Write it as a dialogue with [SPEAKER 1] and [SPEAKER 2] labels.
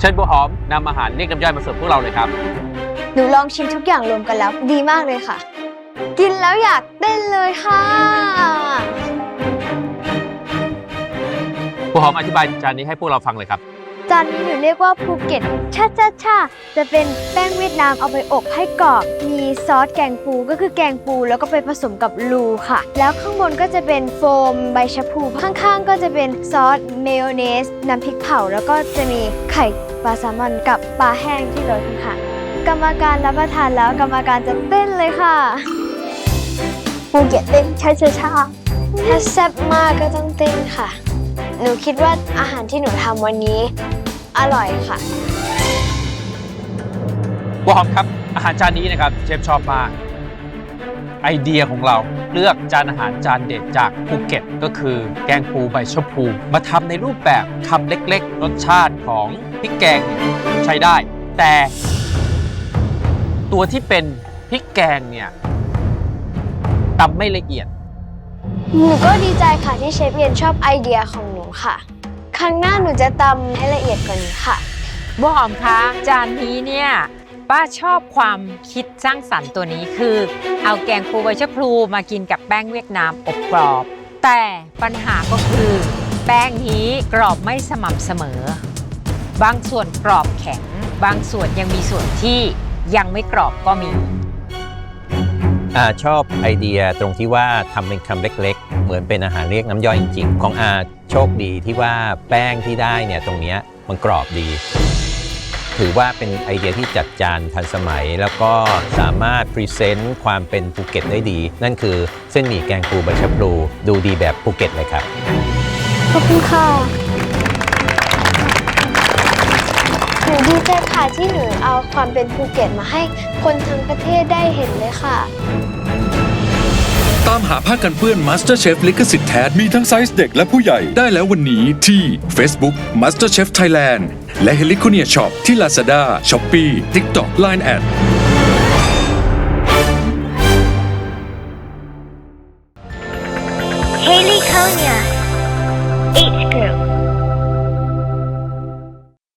[SPEAKER 1] เชิญบัวหอมนำอาหารเรียกน้ำย่อยมาเสิร์ฟพวกเราเลยครับ
[SPEAKER 2] หนูลองชิมทุกอย่างรวมกันแล้ว ดีมากเลยค่ะ กินแล้วอยากเต้นเลยค่ะ
[SPEAKER 1] บัวหอมอธิบายจานนี้ให้พวกเราฟังเลยครับ
[SPEAKER 2] จานนี้หนูเรียกว่าภูเก็ตชาชาชาจะเป็นแป้งเวียดนามเอาไปอบให้กรอบ มีซอสแกงปูก็คือแกงปูแล้วก็ไปผสมกับลูค่ะ แล้วข้างบนก็จะเป็นโฟมใบชะพูข้างๆ ก็จะเป็นซอสเมยองเนสน้ำพริกเผา แล้วก็จะมีไข่ปลาแซลมอนกับปลาแห้งที่โรยข้างๆกรรมการรับประทานแล้วกรรมการจะเต้นเลยค่ะภูเก็ตเต้นชาชาชาถ้าแซ่บมากก็ต้องเต้นค่ะ หนูคิดว่าอาหารที่หนูทำวันนี้ อร่อยค่ะ
[SPEAKER 1] บัวหอมครับ อาหารจานนี้นะครับเชฟชอบมากไอเดียของเราเลือกจานอาหารจานเด็ดจากภูเก็ต ก็คือแกงปูใบชะพู มาทำในรูปแบบคำเล็กๆ รสชาติของพริกแกงเนี่ยใช้ได้ แต่ ตัวที่เป็นพริกแกงเนี่ยตำไม่ละเอียด
[SPEAKER 2] หนูก็ดีใจค่ะที่เชฟเอียนชอบไอเดียของหนูค่ะ ครั้งหน้าหนูจะตำให้ละเอียดกว่านี้ค่ะ
[SPEAKER 3] บัวหอมคะจานนี้เนี่ย ป้าชอบความคิดสร้างสรรค์ตัวนี้คือ เอาแกงปูใบชะพลูมากินกับแป้งเวียดนามอบกรอบ แต่ปัญหาก็คือ แป้งนี้กรอบไม่สม่ำเสมอ บางส่วนกรอบแข็ง บางส่วนยังมีส่วนที่ยังไม่กรอบก็มี
[SPEAKER 4] อาชอบไอเดียตรงที่ว่าทำเป็นคำเล็ก ๆ เหมือนเป็นอาหารเรียกน้ำย่อยจริงๆ ของอาโชคดีที่ว่าแป้งที่ได้เนี่ยตรงนี้มันกรอบดี ถือว่าเป็นไอเดียที่จัดจานทันสมัย แล้วก็สามารถพรีเซนต์ความเป็นภูเก็ตได้ดี นั่นคือเส้นหมี่แกงปูใบชะพลูดูดีแบบภูเก็ตเลยครับ
[SPEAKER 2] ขอบคุณค่ะ นูดีใจค่ะที่หนูเอาความเป็นภูเก็ตมาให้คนทั้งประเทศได้เห็นเลยค่ะ
[SPEAKER 5] ตามหาผ้ากันเปื้อน MasterChef ลิขสิทธิ์แท้มีทั้งไซส์เด็กและผู้ใหญ่ได้แล้ววันนี้ที่ Facebook MasterChef Thailand และ h e l i c o n i a Shop ที่ Lazada, Shopee, TikTok, Line@
[SPEAKER 2] Haley Konya